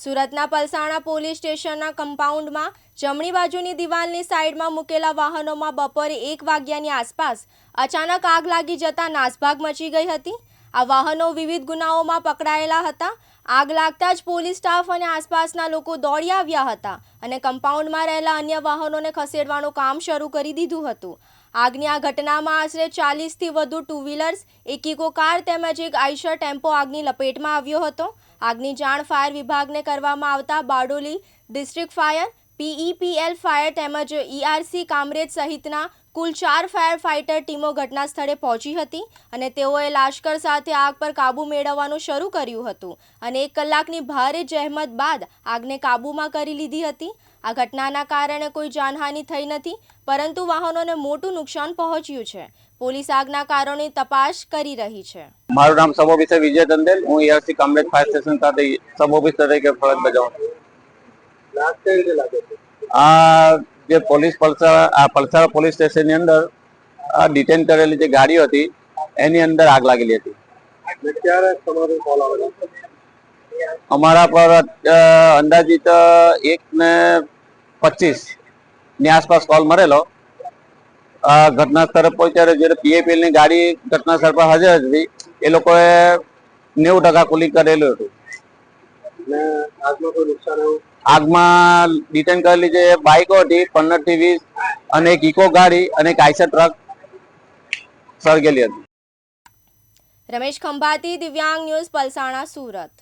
સુરતના પલસાણા પોલીસ સ્ટેશનના કમ્પાઉન્ડમાં જમણી બાજુની દિવાલની સાઈડમાં મૂકેલા વાહનોમાં બપોરે એક વાગ્યાની આસપાસ અચાનક આગ લાગી જતા નાસભાગ મચી ગઈ હતી. આ વાહનો વિવિધ ગુનાઓમાં પકડાયેલા હતા. આગ લાગતા જ પોલીસ સ્ટાફ અને આસપાસના લોકો દોડી આવ્યા હતા અને કમ્પાઉન્ડમાં રહેલા અન્ય વાહનોને ખસેડવાનું કામ શરૂ કરી દીધું હતું. આગની આ ઘટનામાં આશરે ચાલીસથી વધુ ટુ વ્હીલર્સ, એક ઇકો કાર તેમજ એક આઈશર ટેમ્પો આગની લપેટમાં આવ્યો હતો. આગની જાણ ફાયર વિભાગને કરવામાં આવતા Bardoli district fire PEPL fire તેમજ ઈઆરસી કામરેજ સહિતના કુલ ચાર ફાયર ફાઇટર ટીમો ઘટના સ્થળે પહોંચી હતી અને તેઓએ લાશ્કર સાથે આગ પર કાબૂ મેળવવાનું શરૂ કર્યું હતું અને એક કલાકની ભારે જહેમત બાદ આગને કાબૂમાં કરી લીધી હતી. આ ઘટનાના કારણે કોઈ જાનહાનિ થઈ નથી, પરંતુ વાહનોને મોટું નુકસાન પહોંચ્યું છે. પોલીસ આગના કારણોની તપાસ કરી રહી છે. મારું નામ સબ ઓફિસર વિજય દંદેલ. હું એઆરસી કામરેજ ફાયર સ્ટેશન ખાતે સબ ઓફિસર તરીકે ફરજ બજાવું છું. બ્લાસ્ટ રીતે લાગે છે? આ જે પોલીસ પલસારા આ પલસારા પોલીસ સ્ટેશનની અંદર ડિટેન કરેલી જે ગાડીઓ હતી એની અંદર આગ લાગેલી હતી. અમારા પર અંદાજિત એક ને પચીસની આસપાસ કોલ મળેલો આ ઘટના સ્થળે પહોંચ્યારે જ્યારે પીએપીએલની ગાડી ઘટના સ્થળ પર હાજર હતી એ લોકોએ નેવું ટકા કુલિંગ કરેલું હતું. નુકસાન આગમાં ડિટેન કરેલી જે બાઇકો હતી, પંદરથી વીસ, અને એક ઇકો ગાડી અને કાયસર ટ્રક સળગેલી હતી. રમેશ ખંભાતી, દિવ્યાંગ ન્યૂઝ, પલસાણા, સુરત.